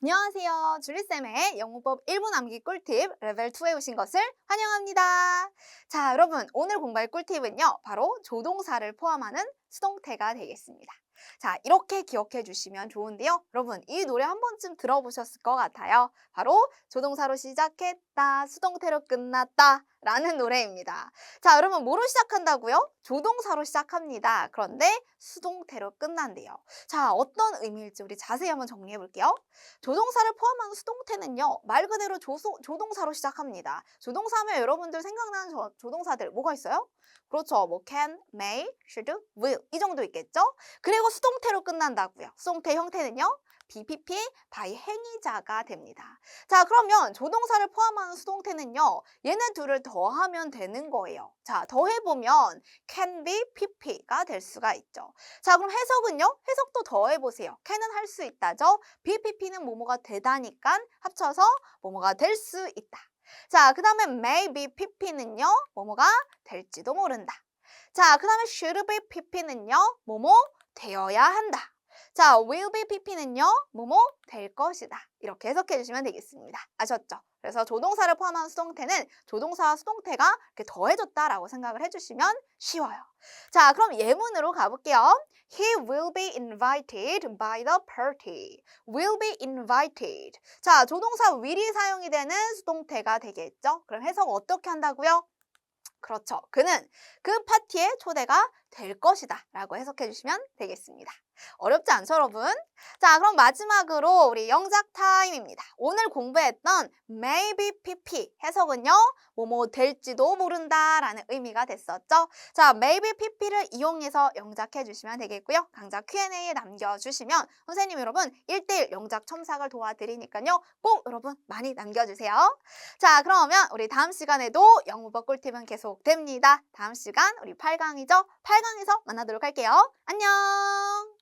안녕하세요. 주리쌤의 영어법 1분 암기 꿀팁 레벨 2에 오신 것을 환영합니다. 자, 여러분 오늘 공부할 꿀팁은요. 바로 조동사를 포함하는 수동태가 되겠습니다. 자, 이렇게 기억해 주시면 좋은데요. 여러분, 이 노래 한 번쯤 들어보셨을 것 같아요. 바로 조동사로 시작했다, 수동태로 끝났다 라는 노래입니다. 자, 여러분 뭐로 시작한다고요? 조동사로 시작합니다. 그런데 수동태로 끝난대요. 자, 어떤 의미일지 우리 자세히 한번 정리해 볼게요. 조동사를 포함한 수동태는요, 말 그대로 조소, 조동사로 시작합니다. 조동사면 여러분들 생각 나는 조, 조동사들 뭐가 있어요? 그렇죠. 뭐 can, may, should, will 이 정도 있겠죠? 그리고 수동태로 끝난다고요. 수동태 형태는요, BPP, by 행위자가 됩니다. 자, 그러면 조동사를 포함하는 수동태는요, 얘네 둘을 더하면 되는 거예요. 자, 더해보면 can be pp가 될 수가 있죠. 자, 그럼 해석은요? 해석도 더해보세요. can은 할 수 있다죠? BPP는 뭐뭐가 되다니까 합쳐서 뭐뭐가 될 수 있다. 자, 그 다음에 maybe pp는요, 뭐뭐가 될지도 모른다. 자, 그 다음에 should be pp는요, 뭐뭐 되어야 한다. 자, will be pp는요, 뭐뭐 될 것이다. 이렇게 해석해 주시면 되겠습니다. 아셨죠? 그래서 조동사를 포함한 수동태는 조동사와 수동태가 이렇게 더해졌다라고 생각을 해주시면 쉬워요. 자, 그럼 예문으로 가볼게요. He will be invited by the party. will be invited. 자, 조동사 will이 사용이 되는 수동태가 되겠죠? 그럼 해석 어떻게 한다고요? 그렇죠. 그는 그 파티에 초대가 될 것이다 라고 해석해 주시면 되겠습니다. 어렵지 않죠, 여러분? 자, 그럼 마지막으로 우리 영작 타임입니다. 오늘 공부했던 maybe pp 해석은요, 뭐뭐 될지도 모른다 라는 의미가 됐었죠. 자, maybe pp를 이용해서 영작해 주시면 되겠고요. 강좌 Q&A에 남겨 주시면 선생님 여러분 1대1 영작 첨삭을 도와드리니까요. 꼭 여러분 많이 남겨 주세요. 자, 그러면 우리 다음 시간에도 영어법 꿀팁은 계속됩니다. 다음 시간 우리 8강이죠? 8강에서 만나도록 할게요. 안녕!